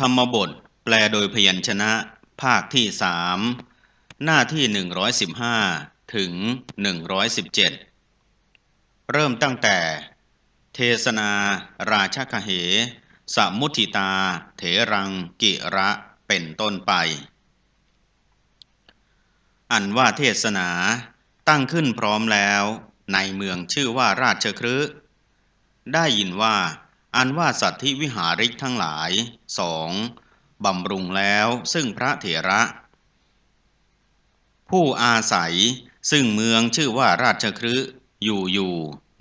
ธรรมบทแปลโดยพยัญชนะ ภาคที่สามหน้าที่ 115 ถึง 117 เริ่มตั้งแต่ เทศนา ราชคเหสมุทิตา เถรัง กิระเป็นต้นไป อันว่าเทศนาตั้งขึ้นพร้อมแล้ว ในเมืองชื่อว่าราชครืได้ยินว่า อันว่าสัตธิวิหาริกทั้งหลายสองบำรุงแล้วซึ่งพระเถระ ผู้อาศัยซึ่งเมืองชื่อว่าราชครือยู่อยู่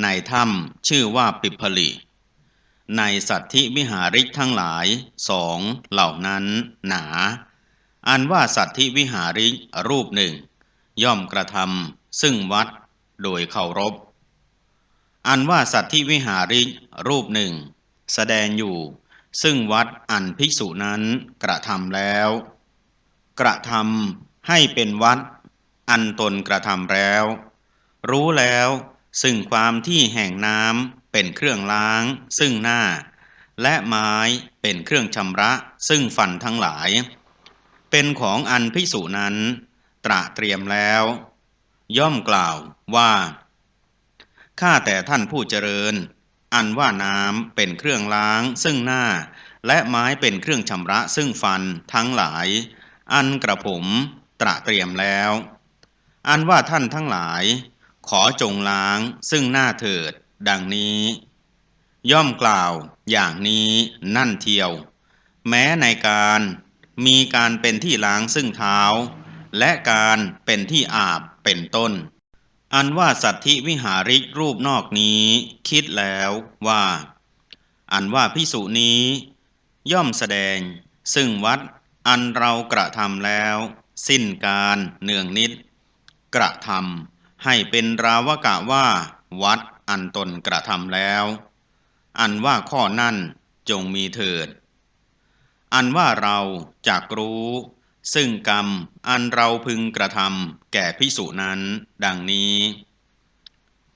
ในถ้ำชื่อว่าปิพลิในสัตธิวิหาริกทั้งหลายสองเหล่านั้นหนา อันว่าสัตธิวิหาริกรูปหนึ่ง ย่อมกระทำซึ่งวัดโดยเคารพ อันว่าสัตธิวิหาริกรูปหนึ่ง แสดงอยู่ ซึ่งวัดอันภิกษุนั้นกระทำแล้ว กระทำให้เป็นวัดอันตนกระทำแล้ว รู้แล้วซึ่งความที่แห่งน้ำเป็นเครื่องล้าง ซึ่งหน้า และไม้เป็นเครื่องชำระซึ่งฟันทั้งหลาย เป็นของอันภิกษุนั้น ตระเตรียมแล้ว ย่อมกล่าวว่า ข้าแต่ท่านผู้เจริญ อันว่าน้ำเป็นเครื่องล้างซึ่งหน้า และไม้เป็นเครื่องชำระซึ่งฟันทั้งหลาย อันกระผมตระเตรียมแล้ว อันว่าท่านทั้งหลาย ขอจงล้างซึ่งหน้าเถิด ดังนี้ ย่อมกล่าวอย่างนี้นั่นเทียว แม้ในการมีการเป็นที่ล้างซึ่งเท้า และการเป็นที่อาบเป็นต้น อันว่าสัตธิวิหาริกรูปนอกนี้ คิดแล้วว่า อันว่าพิสุนี้ ย่อมแสดง ซึ่งวัดอันเรากระทำแล้ว สิ้นการเนืองนิด กระทำให้เป็นราวกะว่า วัดอันตนกระทำแล้ว อันว่าข้อนั่นจงมีเถิด อันว่าเราจักรู้ ซึ่งกรรมอันเราพึงกระทำแก่พิสุนั้น ดังนี้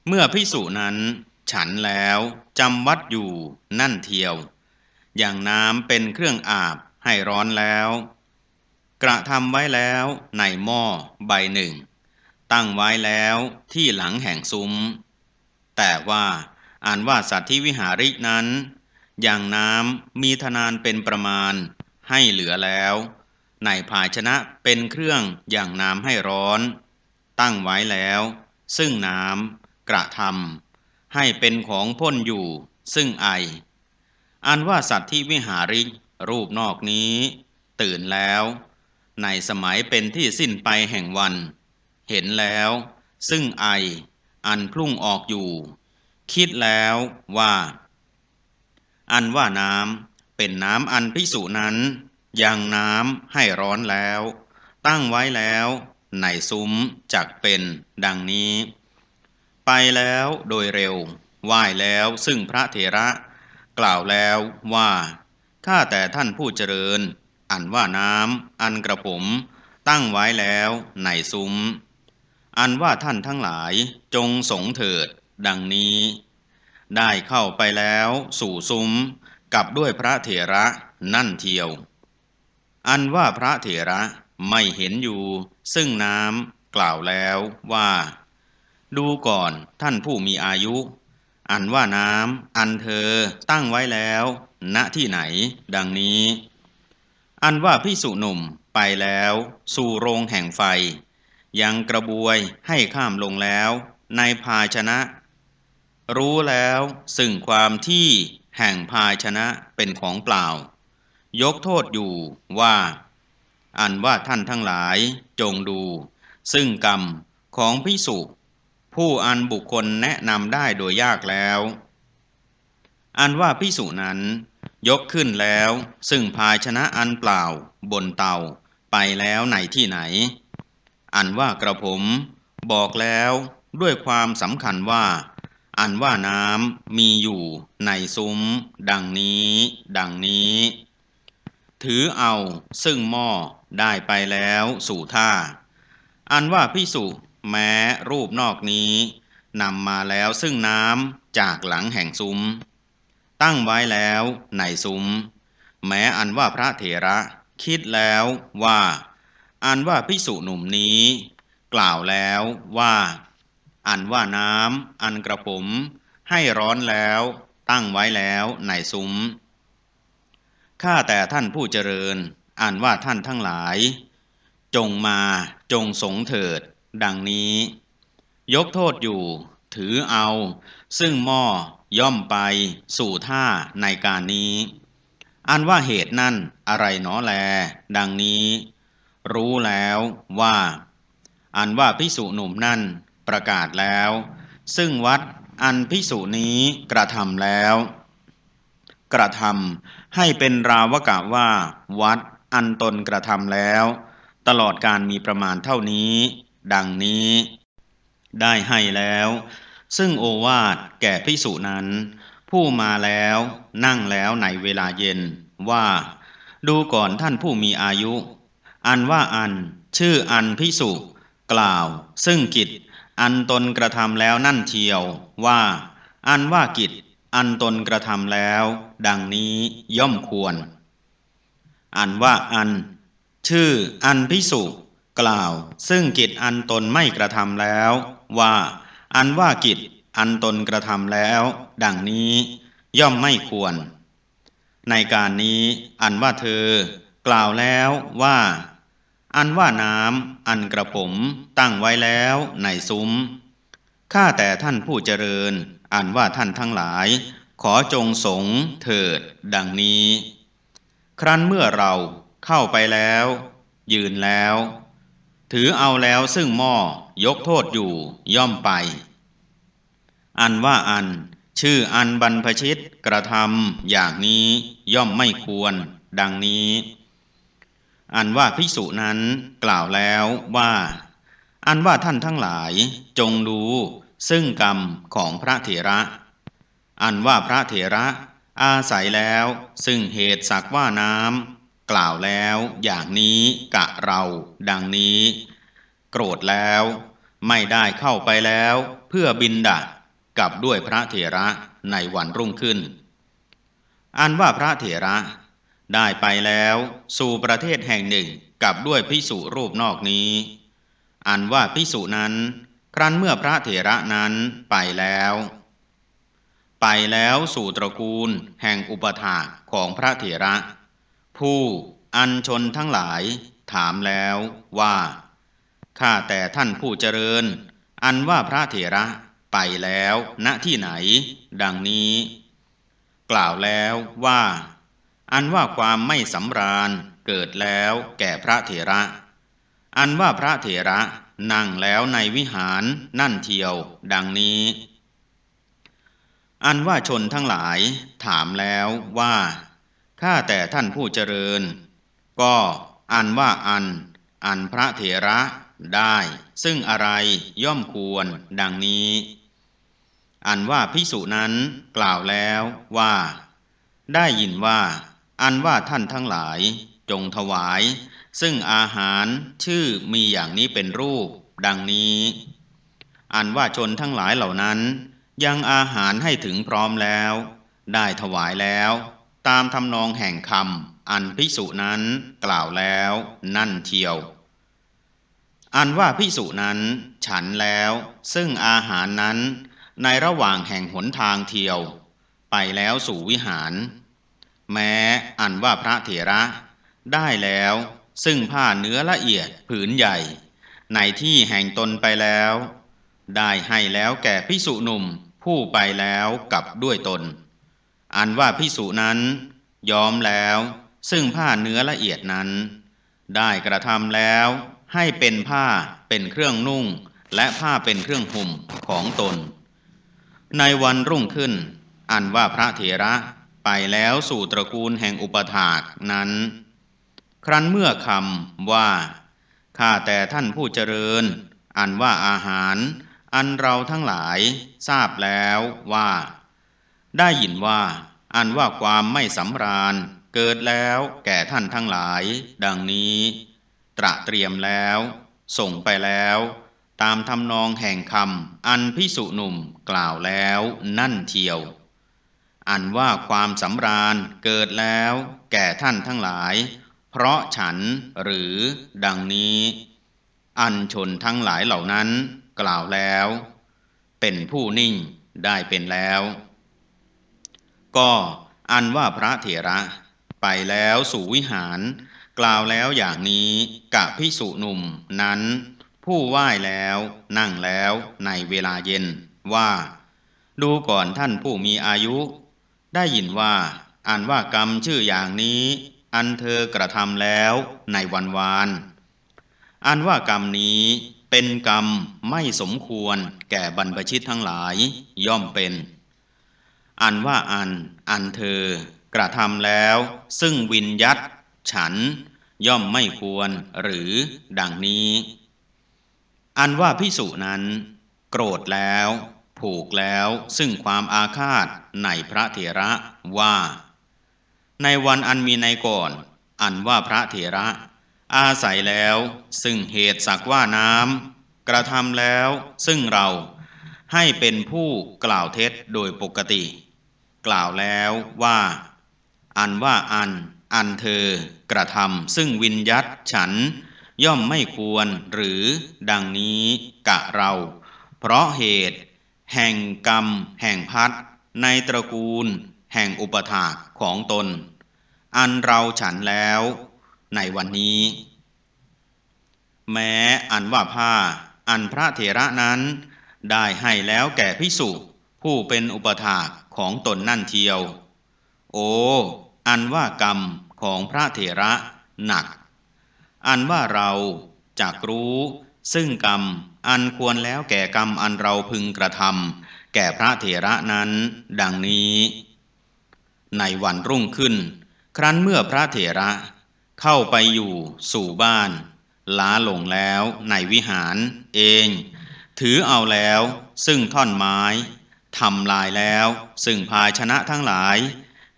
เมื่อพิสุนั้น ฉันแล้วจำวัดอยู่นั่นเทียว อย่างน้ำเป็นเครื่องอาบให้ร้อนแล้ว กระทำไว้แล้วในหม้อใบหนึ่ง ตั้งไว้แล้วที่หลังแห่งซุ้ม แต่ว่าอ่านว่าสัตว์ที่วิหาริกนั้น อย่างน้ำมีทนานเป็นประมาณให้เหลือแล้ว ในภาชนะเป็นเครื่องอย่างน้ำให้ร้อน ตั้งไว้แล้ว ซึ่งน้ำกระทำให้เป็นของพ่นอยู่ ซึ่งไอ อันว่าสัตว์ที่วิหาริกรูปนอกนี้ ตื่นแล้ว ในสมัยเป็นที่สิ้นไปแห่งวัน เห็นแล้ว ซึ่งไอ อันพุ่งออกอยู่ คิดแล้วว่า อันว่าน้ำเป็นน้ำอันพิสุนั้น ยังน้ำให้ร้อนแล้ว ตั้งไว้แล้วในซุ้มจักเป็นดังนี้ ไปแล้วโดยเร็วไหว้แล้วซึ่งพระเถระ กล่าวแล้วว่าข้าแต่ท่านผู้เจริญ อันว่าน้ำอันกระผม ตั้งไว้แล้วในซุ้ม อันว่าท่านทั้งหลายจงสงเถิดดังนี้ ได้เข้าไปแล้วสู่ซุ้มกับด้วยพระเถระนั่นเทียว อันว่าพระเถระไม่เห็นอยู่ ซึ่งน้ำกล่าวแล้วว่า ดูก่อนท่านผู้มีอายุ อันว่าน้ำอันเธอตั้งไว้แล้ว ณที่ไหน ดังนี้ อันว่าพิสุหนุ่มไปแล้ว สู่โรงแห่งไฟ ยังกระบวยให้ข้ามลงแล้ว ในภาชนะ รู้แล้วซึ่งความที่แห่งภาชนะเป็นของเปล่า ยกโทษอยู่ว่า อันว่าท่านทั้งหลายจงดู ซึ่งกรรมของพิสุผู้อันบุคคลแนะนำได้โดยยากแล้ว อันว่าพิสุนั้นยกขึ้นแล้ว ซึ่งภาชนะอันเปล่าบนเตาไปแล้วในที่ไหน อันว่ากระผมบอกแล้วด้วยความสำคัญว่า อันว่าน้ำมีอยู่ในซุ้ม ดังนี้ ดังนี้ ถือเอาซึ่งหม้อได้ไปแล้วสู่ท่า อันว่าพิสุแม้รูปนอกนี้นำมาแล้วซึ่งน้ำจากหลังแห่งซุ้ม ตั้งไว้แล้วในซุ้ม แม้อันว่าพระเถระคิดแล้วว่า อันว่าภิกษุหนุ่มนี้ กล่าวแล้วว่า อันว่าน้ำอันกระผม ให้ร้อนแล้วตั้งไว้แล้วในซุ้ม ข้าแต่ท่านผู้เจริญ อ่านว่าท่านทั้งหลาย จงมาจงสงเถิด ดังนี้ ยกโทษอยู่ ถือเอา ซึ่งหม้อย่อมไปสู่ท่าในการนี้อันว่าเหตุนั่นอะไรหนอแล ดังนี้ รู้แล้วว่า อันว่าพิสุหนุ่มนั่นประกาศแล้ว ซึ่งวัดอันพิสุนี้กระทำแล้ว กระทำให้เป็นราวกะว่า วัดอันตนกระทำแล้ว ตลอดการมีประมาณเท่านี้ ดังนี้ ได้ให้แล้ว ซึ่งโอวาทแก่พิสุนั้น ผู้มาแล้วนั่งแล้วในเวลาเย็นว่า ดูก่อนท่านผู้มีอายุ อันว่าอัน ชื่ออันพิสุกล่าว ซึ่งกิจอันตนกระทำแล้วนั่นเทียวว่า อันว่ากิจ อันตนกระทำแล้ว ดังนี้ย่อมควร อันว่าอัน ชื่ออันพิสุกล่าว ซึ่งกิจอันตนไม่กระทำแล้ว ว่า อันว่ากิจอันตนกระทำแล้ว ดังนี้ย่อมไม่ควร ในการนี้อันว่าเธอ กล่าวแล้วว่า อันว่าน้ำอันกระผมตั้งไว้แล้วในซุ้มข้าแต่ท่านผู้เจริญ อันว่าท่านทั้งหลาย ขอจงสงเถิด ดังนี้ ครั้นเมื่อเราเข้าไปแล้ว ยืนแล้ว ถือเอาแล้วซึ่งหม้อยกโทษอยู่ย่อมไป อันว่าอัน ชื่ออันบรรพชิตกระทำอย่างนี้ย่อมไม่ควร ดังนี้ อันว่าภิกษุนั้นกล่าวแล้วว่า อันว่าท่านทั้งหลายจงดู ซึ่งกรรมของพระเถระ อันว่าพระเถระอาศัยแล้วซึ่งเหตุสักว่าน้ำกล่าวแล้วอย่างนี้กะเราดังนี้ โกรธแล้วไม่ได้เข้าไปแล้วเพื่อบินดากับด้วยพระเถระในวันรุ่งขึ้น อันว่าพระเถระ ได้ไปแล้วสู่ประเทศแห่งหนึ่งกับด้วยพิสุรูปนอกนี้ อันว่าพิสุนั้น ครั้นเมื่อพระเถระนั้นไปแล้ว ไปแล้วสู่ตระกูลแห่งอุปถาของพระเถระ ผู้อันชนทั้งหลายถามแล้วว่าข้าแต่ท่านผู้เจริญ อันว่าพระเถระไปแล้วณที่ไหน ดังนี้ กล่าวแล้วว่า อันว่าความไม่สำราญเกิดแล้วแก่พระเถระ อันว่าพระเถระ นั่งแล้วในวิหารนั่นเทียว ดังนี้ อันว่าชนทั้งหลายถามแล้วว่า ข้าแต่ท่านผู้เจริญ ก็อันว่าอัน อันพระเถระได้ ซึ่งอะไรย่อมควรดังนี้ อันว่าพิสุนั้นกล่าวแล้วว่า ได้ยินว่า อันว่าท่านทั้งหลายจงถวาย ซึ่งอาหารชื่อมีอย่างนี้เป็นรูป ดังนี้ อันว่าชนทั้งหลายเหล่านั้น ยังอาหารให้ถึงพร้อมแล้ว ได้ถวายแล้ว ตามทำนองแห่งคำอันพิสุนั้นกล่าวแล้วนั่นเทียว อันว่าพิสุนั้นฉันแล้วซึ่งอาหารนั้นในระหว่างแห่งหนทางเทียว ไปแล้วสู่วิหาร แม้อันว่าพระเถระได้แล้ว ซึ่งผ้าเนื้อละเอียดผืนใหญ่ ในที่แห่งตนไปแล้ว ได้ให้แล้วแก่พิสุหนุ่มผู้ไปแล้วกับด้วยตน อันว่าพิสุนั้นยอมแล้ว ซึ่งผ้าเนื้อละเอียดนั้น ได้กระทำแล้วให้เป็นผ้าเป็นเครื่องนุ่ง และผ้าเป็นเครื่องห่มของตน ในวันรุ่งขึ้น อันว่าพระเถระไปแล้วสู่ตระกูลแห่งอุปถากนั้น ครั้นเมื่อคำว่า ข้าแต่ท่านผู้เจริญ อันว่าอาหาร อันเราทั้งหลายทราบแล้วว่า ได้ยินว่า อันว่าความไม่สำราญ เกิดแล้วแก่ท่านทั้งหลาย ดังนี้ ตระเตรียมแล้ว ส่งไปแล้ว ตามทำนองแห่งคำอันพิสุหนุ่มกล่าวแล้วนั่นเทียวอันว่าความสำราญเกิดแล้ว แก่ท่านทั้งหลาย เพราะฉันหรือดังนี้ อันชนทั้งหลายเหล่านั้นกล่าวแล้ว เป็นผู้นิ่งได้เป็นแล้ว ก็อันว่าพระเถระ ไปแล้วสู่วิหาร กล่าวแล้วอย่างนี้กะพิสุหนุ่มนั้น ผู้ไหว้แล้วนั่งแล้วในเวลาเย็นว่า ดูก่อนท่านผู้มีอายุ ได้ยินว่า อันว่ากรรมชื่ออย่างนี้ อันเธอกระทำแล้วในวันวาน อันว่ากรรมนี้เป็นกรรมไม่สมควรแก่บรรพชิตทั้งหลายย่อมเป็น อันว่าอันอันเธอกระทำแล้ว ซึ่งวินยัตฉันย่อมไม่ควรหรือดังนี้ อันว่าพิสุนั้น โกรธแล้ว ผูกแล้วซึ่งความอาฆาตในพระเถระว่า ในวันอันมีในก่อน อันว่าพระเถระ อาศัยแล้ว ซึ่งเหตุสักว่าน้ำกระทำแล้ว ซึ่งเราให้เป็นผู้กล่าวเท็จโดยปกติ กล่าวแล้วว่า อันว่าอัน อันเธอกระทำซึ่งวินยัตฉันย่อมไม่ควรหรือดังนี้กะเรา เพราะเหตุ แห่งกรรม แห่งพัดในตระกูล แห่งอุปถากของตน อันเราฉันแล้วในวันนี้ แม้อันว่าผ้าอันพระเถระนั้นได้ให้แล้วแก่พิสุผู้เป็นอุปถากของตนนั่นเทียว โอ้ อันว่ากรรมของพระเถระหนัก อันว่าเราจักรู้ซึ่งกรรมอันควรแล้วแก่กรรมอันเราพึงกระทำแก่พระเถระนั้น ดังนี้ ในวันรุ่งขึ้น ครั้นเมื่อพระเถระเข้าไปอยู่สู่บ้าน ล้าหลงแล้วในวิหารเอง ถือเอาแล้วซึ่งท่อนไม้ทำลายแล้วซึ่งภาชนะทั้งหลาย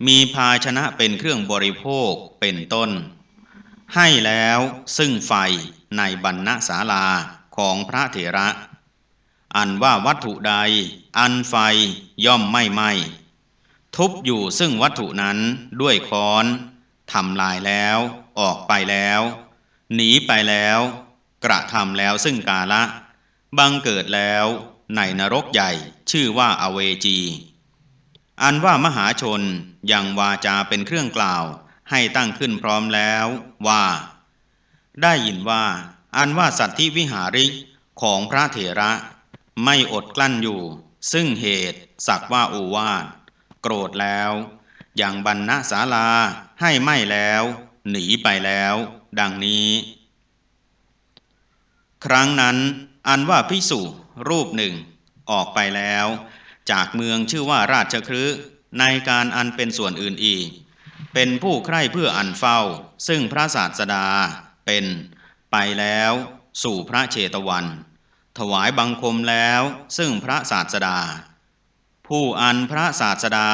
มีภาชนะเป็นเครื่องบริโภคเป็นต้น ให้แล้วซึ่งไฟในบรรณศาลาของพระเถระ อันว่าวัตถุใด อันไฟย่อมไม่ไหม้ ทุบอยู่ซึ่งวัตถุนั้นด้วยค้อนทำลายแล้ว ออกไปแล้ว หนีไปแล้ว กระทำแล้วซึ่งกาละ บังเกิดแล้วในนรกใหญ่ชื่อว่าอเวจี อันว่ามหาชนยังวาจาเป็นเครื่องกล่าวให้ตั้งขึ้นพร้อมแล้วว่า ได้ยินว่า อันว่าสัตว์ที่วิหาริกของพระเถระ ไม่อดกลั้นอยู่ ซึ่งเหตุสักว่าโอวาท โกรธแล้ว อย่างบรรณศาลาให้ไม่แล้ว หนีไปแล้ว ดังนี้ ครั้งนั้นอันว่าพิสุรูปหนึ่งออกไปแล้ว จากเมืองชื่อว่าราชครืในการอันเป็นส่วนอื่นอีก เป็นผู้ใคร่เพื่ออันเฝ้า ซึ่งพระศาสดาเป็นไปแล้วสู่พระเชตวัน ถวายบังคมแล้วซึ่งพระศาสดา ผู้อันพระศาสดา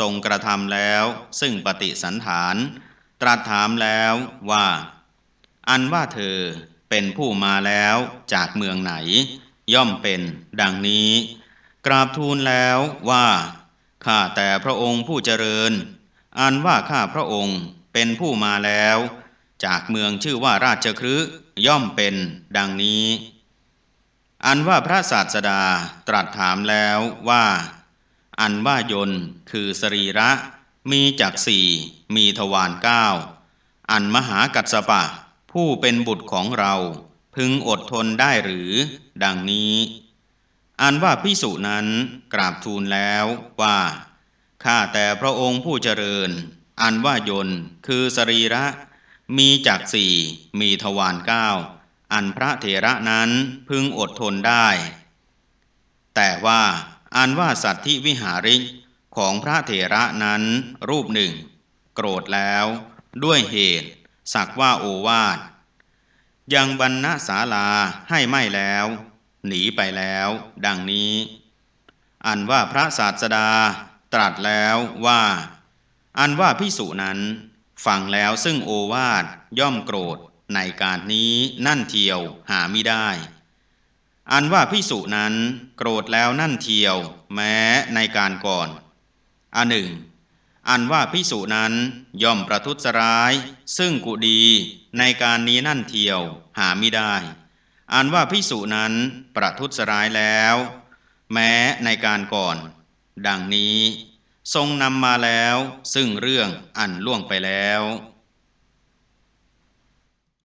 ทรงกระทำแล้ว ซึ่งปฏิสันฐาน ตรัสถามแล้วว่า อันว่าเธอเป็นผู้มาแล้วจากเมืองไหน ย่อมเป็นดังนี้ กราบทูลแล้วว่า ข้าแต่พระองค์ผู้เจริญ อันว่าข้าพระองค์เป็นผู้มาแล้ว จากเมืองชื่อว่าราชครืย่อมเป็นดังนี้ อันว่าพระศาสดาตรัสถามแล้วว่า อันว่ายนคือสรีระ มีจักสี่มีทวารเก้าอันมหากัสปะ ผู้เป็นบุตรของเรา พึงอดทนได้หรือ ดังนี้ อันว่าพิสุนั้นกราบทูลแล้วว่า ข้าแต่พระองค์ผู้เจริญ อันว่ายนคือสรีระ มีจักสี่มีทวารเก้าอันพระเถระนั้นพึงอดทนได้ แต่ว่า อันว่าสัตว์ที่วิหาริกของพระเถระนั้นรูปหนึ่ง โกรธแล้วด้วยเหตุสักว่าโอวาทยังบรรณศาลาให้ไม่แล้ว หนีไปแล้ว ดังนี้ อันว่าพระศาสดาตรัสแล้วว่า อันว่าพิสุนั้นฟังแล้วซึ่งโอวาทย่อมโกรธในการนี้นั่นเทียวหาไม่ได้ อันว่าพิสุนั้นโกรธแล้วนั่นเทียว แม้ในการก่อนอันหนึ่ง อันว่าพิสุนั้นย่อมประทุษร้าย ซึ่งกุดีในการนี้นั่นเทียวหาไม่ได้ อันว่าพิสุนั้นประทุษร้ายแล้ว แม้ในการก่อน ดังนี้ ทรงนำมาแล้วซึ่งเรื่องอันล่วงไปแล้ว